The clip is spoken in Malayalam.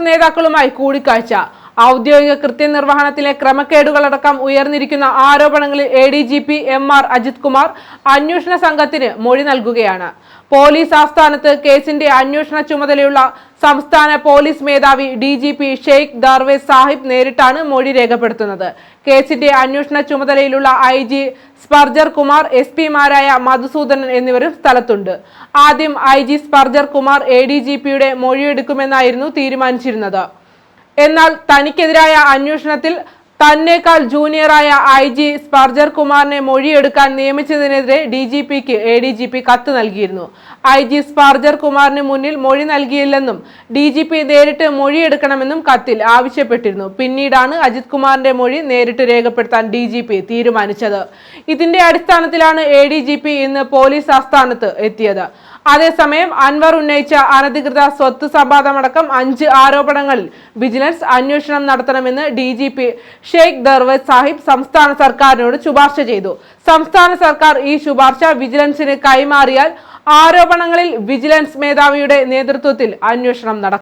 നേതാക്കളുമായി കൂടിക്കാഴ്ച. ഔദ്യോഗിക കൃത്യനിർവഹണത്തിലെ ക്രമക്കേടുകളടക്കം ഉയർന്നിരിക്കുന്ന ആരോപണങ്ങളിൽ A D G P M R Ajith Kumar അന്വേഷണ സംഘത്തിന് മൊഴി നൽകുകയാണ്. പോലീസ് ആസ്ഥാനത്ത് കേസിന്റെ അന്വേഷണ ചുമതലയുള്ള സംസ്ഥാന പോലീസ് മേധാവി D G P Sheikh Darvesh Sahib നേരിട്ടാണ് മൊഴി രേഖപ്പെടുത്തുന്നത്. കേസിന്റെ അന്വേഷണ ചുമതലയിലുള്ള I G Sparjan Kumar S പിമാരായ Madhusoodanan എന്നിവരും സ്ഥലത്തുണ്ട്. ആദ്യം I G Sparjan Kumar A D G പിയുടെ മൊഴിയെടുക്കുമെന്നായിരുന്നു തീരുമാനിച്ചിരുന്നത്. എന്നാൽ തനിക്കെതിരായ അന്വേഷണത്തിൽ തന്നേക്കാൾ ജൂനിയറായ ഐ ജി സ്പർജർ കുമാറിനെ മൊഴിയെടുക്കാൻ നിയമിച്ചതിനെതിരെ ഡി ജി പിക്ക് എ ഡി ജി പി കത്ത് നൽകിയിരുന്നു. ഐ ജി സ്പർജർ കുമാറിന് മുന്നിൽ മൊഴി നൽകിയില്ലെന്നും ഡി ജി പി നേരിട്ട് മൊഴിയെടുക്കണമെന്നും കത്തിൽ ആവശ്യപ്പെട്ടിരുന്നു. പിന്നീടാണ് അജിത് കുമാറിന്റെ മൊഴി നേരിട്ട് രേഖപ്പെടുത്താൻ ഡി ജി പി തീരുമാനിച്ചത്. ഇതിന്റെ അടിസ്ഥാനത്തിലാണ് എ ഡി ജി പി ഇന്ന് പോലീസ് ആസ്ഥാനത്ത് എത്തിയത്. അതേസമയം അൻവർ ഉന്നയിച്ച അനധികൃത സ്വത്ത് സമ്പാദമടക്കം അഞ്ച് ആരോപണങ്ങളിൽ വിജിലൻസ് അന്വേഷണം നടത്തണമെന്ന് D G P Sheikh Darvesh Sahib സംസ്ഥാന സർക്കാരിനോട് ശുപാർശ ചെയ്തു. സംസ്ഥാന സർക്കാർ ഈ ശുപാർശ വിജിലൻസിന് കൈമാറിയാൽ ആരോപണങ്ങളിൽ വിജിലൻസ് മേധാവിയുടെ നേതൃത്വത്തിൽ അന്വേഷണം നടക്കും.